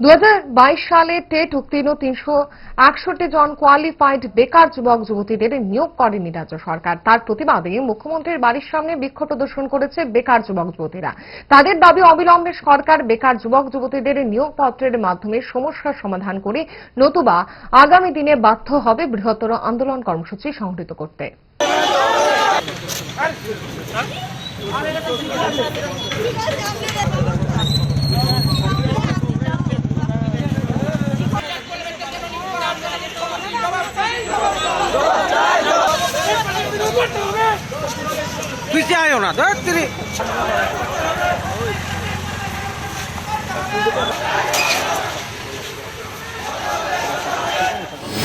দু হাজার বাইশ সালে টেট উত্তীর্ণ তিনশো একষট্টি জন কোয়ালিফাইড বেকার যুবক যুবতীদের নিয়োগ করেনি রাজ্য সরকার তার প্রতিবাদে মুখ্যমন্ত্রীর বাড়ির সামনে বিক্ষোভ প্রদর্শন করেছে বেকার যুবক যুবতীরা তাদের দাবি অবিলম্বে সরকার বেকার যুবক যুবতীদের নিয়োগপত্রের মাধ্যমে সমস্যার সমাধান করে নতুবা আগামী দিনে বাধ্য হবে বৃহত্তর আন্দোলন কর্মসূচি সংগঠিত করতে পিছিয়ে আয়ো না, ধর তিনি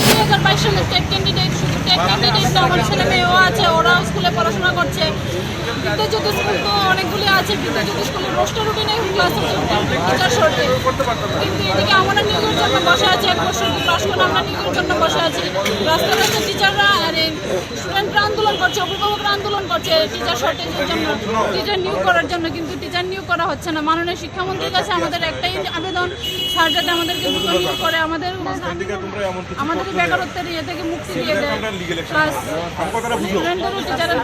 দুই হাজার বাইশ সালে টেট ক্যান্ডিডেট শুধু টেট ক্যান্ডিডেট আমার ছেলে মেয়েও আছে, ওরাও স্কুলে পড়াশোনা করছে। বিদ্যাজ্যোতি স্কুল তো অনেকগুলি আছে বিদ্যাজ্যোতি স্কুলের রোস্টার রুটিনে ক্লাস টিচার শর্টে আমরা নিয়োগের জন্য বসে আছি। এক ক্লাস টিচাররা আর স্টুডেন্টরা আন্দোলন করছে অভিভাবকরা আন্দোলন করছে টিচার শর্টেজের জন্য টিচার নিয়োগ করার জন্য কিন্তু টিচার নিয়োগ করা হচ্ছে না। মাননীয় শিক্ষামন্ত্রীর কাছে আমাদের একটাই আবেদন স্যার যাতে আমাদেরকে দ্রুত নিয়োগ করে আমাদের আমাদের বেকারত্বের ইয়ে থেকে মুক্তি দিয়ে দেয়। প্লাস টিচারের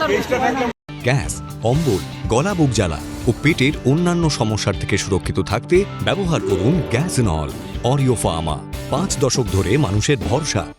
গ্যাস অম্বল গলা বুক জ্বালা ও পেটের অন্যান্য সমস্যার থেকে সুরক্ষিত থাকতে ব্যবহার করুন গ্যাস নল অরিও ফার্মা। পাঁচ দশক ধরে মানুষের ভরসা।